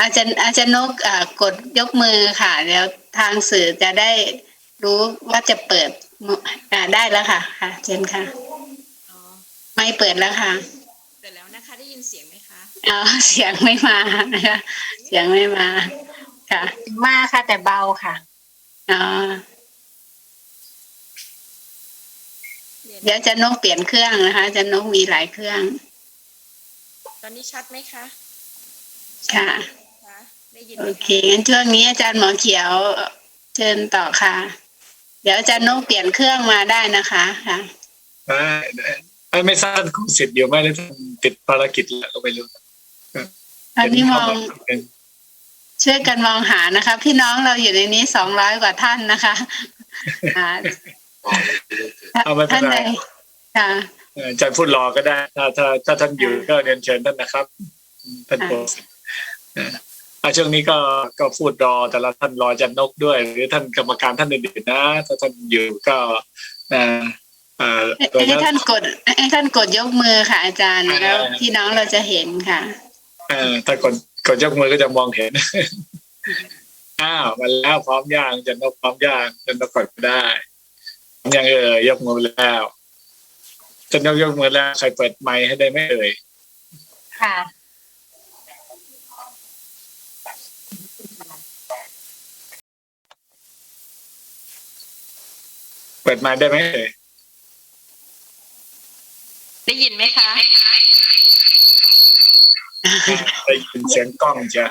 อาจารย์อาจารย์นกอ่ากดยกมือค่ะ แล้วทางสื่อจะได้รู้ว่าจะเปิดอ่าได้แล้วค่ะ ค่ะเชิญค่ะอ๋อไม่เปิดแล้วค่ะเสร็จแล้วนะคะ ได้ยินเสียงไหมคะอ๋อเสียงไม่มานะคะเสียงไม่มา ค่ะ มาค่ะ แต่เบาค่ะอ๋อเดี๋ยวอาจะนกเปลี่ยนเครื่องนะคะอาจะนกมีหลายเครื่อง ตอนนี้ชัดไหมคะ ค่ะคะ ได้ยินไหโอมเคคะงั้นช่วงนี้อาจารย์หมอเขียวเชิญต่อค่ะ เดี๋ยวอาจารย์นกเปลี่ยนเครื่องมาได้นะคะค่ะ ได้ได้ไอ้ไม่ทราบคุณสิทธิ์อยู่ไหมหรือท่านติดภารกิจแล้วก็ไม่รู้ตอนนี้มองเห็นช่วยกันมองหานะคะ พี่น้องเราอยู่ในนี้สองร้อยกว่าท่านนะคะอ่าเอาไม่เป็ท่านนไรใดค่ะเอ่ออาจารย์พูดรอก็ได้ ถ้าถ้าถ้าท่านอยู่ก็เรียนเชิญท่านนะครับท่านโฆษกเอ่อ อะช่วงนี้ก็ก็พูดรอแต่ละท่านรออาจารย์นกด้วย หรือท่านกรรมการท่านอื่นๆนะ ถ้าท่านอยู่ก็เอ่อเอ่อโดยให้เฉท่านพาะกดให้ท่านกดยกมือค่ะ อาจารย์อ่าแล้วพี่น้องเราจะเห็นค่ะเอ่อถ้ากดกดยกมือก็จะมองเห็นอ้าวมาแล้วพร้อมย่างอาจารย์นกพร้อมย่างอาจารย์นกกดก็ได้พร้อมยังเอ่ยยกมือแล้วอาจารย์นกยกมือแล้วใครเปิดไมค์ให้ได้ไหมเอ่ยค่ะ ปิดไมค์ได้ไหมเอ่ยได้ยินไหมคะได้ยินเสียงกล้องจะ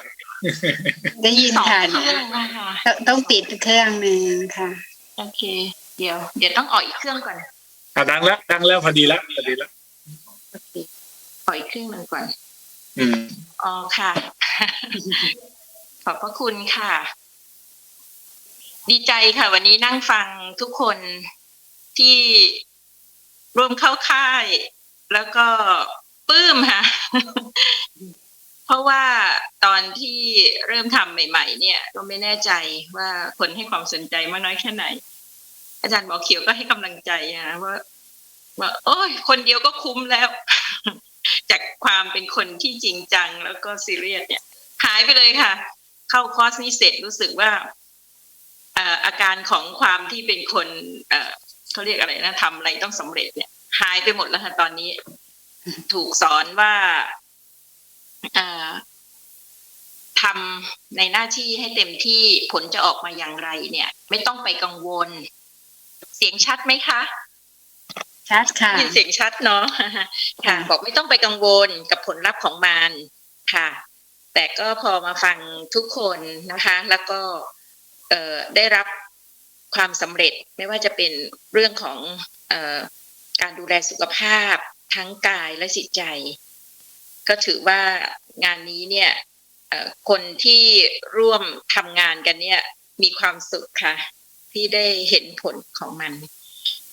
ได้ยินสองค่ะเครื่องนะคะต้องต้องปิดเครื่องหนึ่งค่ะโอเค เดี๋ยว เดี๋ยวต้องออกอีกเครื่องก่อนอะดังแล้วดังแล้วพอดีแล้วพอดีแล้วโอเคขออีกเครื่องหนึ่งก่อน อืม อ๋อค่ะ ขอบพระคุณค่ะ ดีใจค่ะ วันนี้นั่งฟังทุกคนที่ร่วมเข้าค่าย แล้วก็ปลื้มค่ะ เพราะว่าตอนที่เริ่มทำใหม่ ๆ เนี่ยก็ไม่แน่ใจว่าคนให้ความสนใจมากน้อยแค่ไหน อาจารย์หมอเขียวก็ให้กำลังใจนะว่าว่าโอ้ยคนเดียวก็คุ้มแล้ว จากความเป็นคนที่จริงจัง แล้วก็ซีเรียสเนี่ยหายไปเลยค่ะ เข้าคอร์สนี้เสร็จรู้สึกว่า อ่ออาการของความที่เป็นคนเอ่อเขาเรียกอะไรนะทำอะไรต้องสำเร็จเนี่ยหายไปหมดแล้วค่ะตอนนี้ ถูกสอนว่าเอ่อทำในหน้าที่ให้เต็มที่ผลจะออกมาอย่างไร เนี่ย ไม่ต้องไปกังวล เสียงชัดไหมคะชัดค่ะยินเสียงชัดเนาะค่ะ บอกไม่ต้องไปกังวลกับผลลัพธ์ของมันค่ะ แต่ก็พอมาฟังทุกคนนะคะ แล้วก็เอ่อ ได้รับความสำเร็จไม่ว่าจะเป็นเรื่องของออการดูแลสุขภาพทั้งกายและจิตใจ ก็ถือว่างานนี้เนี่ยคนที่ร่วมทำงานกันเนี่ยมีความสุขค่ะ ที่ได้เห็นผลของมัน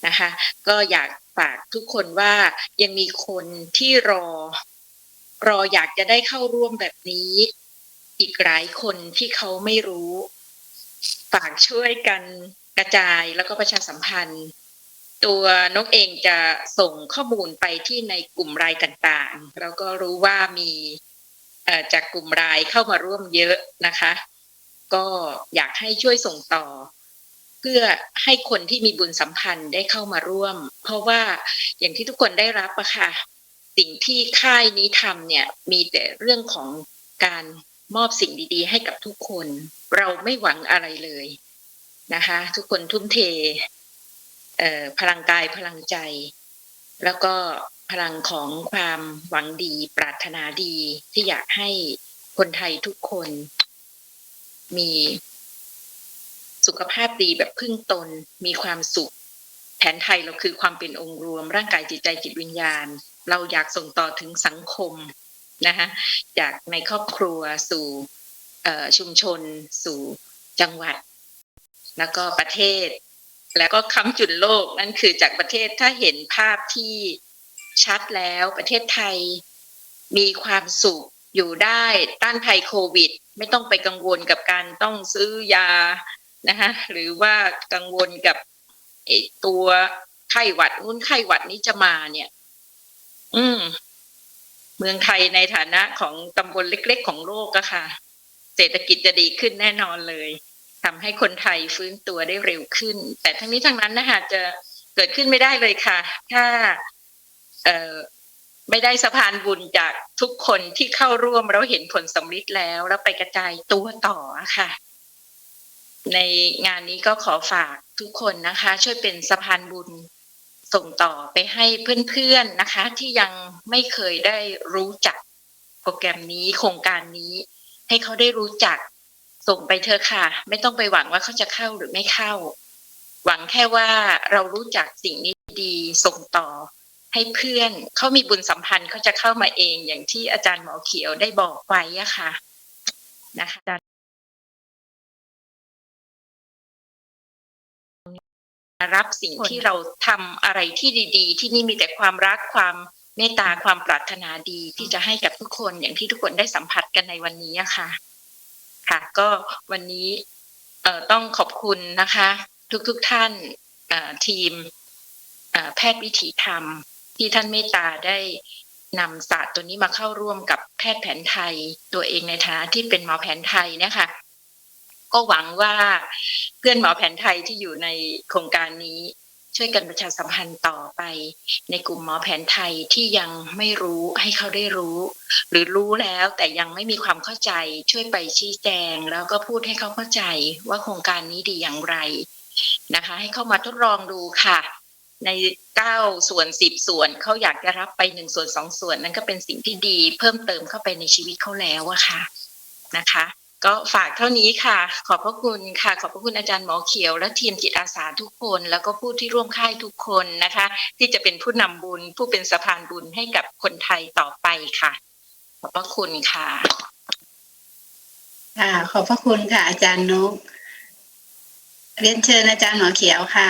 นะคะ ก็อยากฝากทุกคนว่ายังมีคนที่รอ รออยากจะได้เข้าร่วมแบบนี้ อีกหลายคนที่เขาไม่รู้ ฝากช่วยกันกระจายแล้วก็ประชาสัมพันธ์ ตัวนกเองจะส่งข้อมูลไปที่ในกลุ่มรายต่างๆ แล้วก็รู้ว่ามีจากกลุ่มรายเข้ามาร่วมเยอะนะคะ ก็อยากให้ช่วยส่งต่อ เพื่อให้คนที่มีบุญสัมพันธ์ได้เข้ามาร่วม เพราะว่าอย่างที่ทุกคนได้รับอะค่ะสิ่งที่ค่ายนี้ทำเนี่ยมีแต่เรื่องของการ มอบสิ่งดีๆ ให้กับทุกคน เราไม่หวังอะไรเลยนะคะ ทุกคนทุ่มเทเพลังกายพลังใจ แล้วก็พลังของความหวังดี ปรารถนาดีที่อยากให้คนไทยทุกคน มีสุขภาพดีแบบพึ่งตนมีความสุข แผนไทยเราคือความเป็นองค์รวม ร่างกายจิตใจจิตวิญญาณ เราอยากส่งต่อถึงสังคม นะคะจากในครอบครัวสู่ชุมชน สู่จังหวัด แล้วก็ประเทศ แล้วก็ค้ำจุนโลกนั่นคือจากประเทศถ้าเห็นภาพที่ชัดแล้วประเทศไทยมีความสุขอยู่ได้ต้านภัยโควิด ไม่ต้องไปกังวลกับการต้องซื้อยานะคะหรือว่ากังวลกับตัวไข้หวัดนู้นไข้หวัดนี้จะมาเนี่ย อืม เมืองไทยในฐานะของตำบลเล็ก ๆ ของโลกอะค่ะ เศรษฐกิจจะดีขึ้นแน่นอนเลยทำให้คนไทยฟื้นตัวได้เร็วขึ้น แต่ทั้งนี้ทั้งนั้นนะคะจะเกิดขึ้นไม่ได้เลยค่ะ ถ้าเไม่ได้สะพานบุญจากทุกคนที่เข้าร่วมแล้วเห็นผลสำลิดแล้ว แล้วไปกระจายตัวต่อค่ะ ในงานนี้ก็ขอฝากทุกคนนะคะ ช่วยเป็นสะพานบุญ ส่งต่อไปให้เพื่อนๆนะคะ ที่ยังไม่เคยได้รู้จักโปรแกรมนี้โครงการนี้ ให้เขาได้รู้จัก ส่งไปเถอค่ะ ไม่ต้องไปหวังว่าเขาจะเข้าหรือไม่เข้า หวังแค่ว่าเรารู้จักสิ่งนี้ดีส่งต่อให้เพื่อนเขามีบุญสัมพันธ์เขาจะเข้ามาเองอย่างที่อาจารย์หมอเขียวได้บอกไว้อะค่ะนะคะ รับสิ่งที่เราทำอะไรที่ดี ๆ ที่นี่มีแต่ความรักความเมตตาความปรารถนาดีที่จะให้กับทุกคนอย่างที่ทุกคนได้สัมผัสกันในวันนี้อะค่ะ ค่ะ ก็วันนี้เอ่อต้องขอบคุณนะคะ ทุกๆทท่านเอ่อทีมเอ่อแพทย์วิถีธรรม ที่ท่านเมตตาได้นำศาสตร์ตัวนี้มาเข้าร่วมกับแพทย์แผนไทย ตัวเองในฐานะที่เป็นหมอแผนไทยเนะคะ ก็หวังว่าเพื่อนหมอแผนไทยที่อยู่ในโครงการนี้ช่วยกันประชาสัมพันธ์ต่อไป ในกลุ่มหมอแผนไทยที่ยังไม่รู้ให้เขาได้รู้ หรือรู้แล้วแต่ยังไม่มีความเข้าใจ ช่วยไปชี้แจง แล้วก็พูดให้เขาเข้าใจว่าโครงการนี้ดีอย่างไรนะคะ ให้เข้ามาทดลองดูค่ะ ในเก้าส่วนสิบส่วนเขาอยากจะรับไปหนึ่งส่วนสองส่วน นั่นก็เป็นสิ่งที่ดีเพิ่มเติมเข้าไปในชีวิตเขาแล้วอะค่ะนะคะ ก็ฝากเท่านี้ค่ะ ขอบพระคุณค่ะ ขอบพระคุณอาจารย์หมอเขียว และทีมจิตอาสาทุกคน แล้วก็ผู้ที่ร่วมค่ายทุกคนนะคะ ที่จะเป็นผู้นำบุญ ผู้เป็นสะพานบุญให้กับคนไทยต่อไปค่ะ ขอบพระคุณค่ะค่ะขอบพระคุณค่ะ อาจารย์นุกเรียนเชิญอาจารย์หมอเขียวค่ะ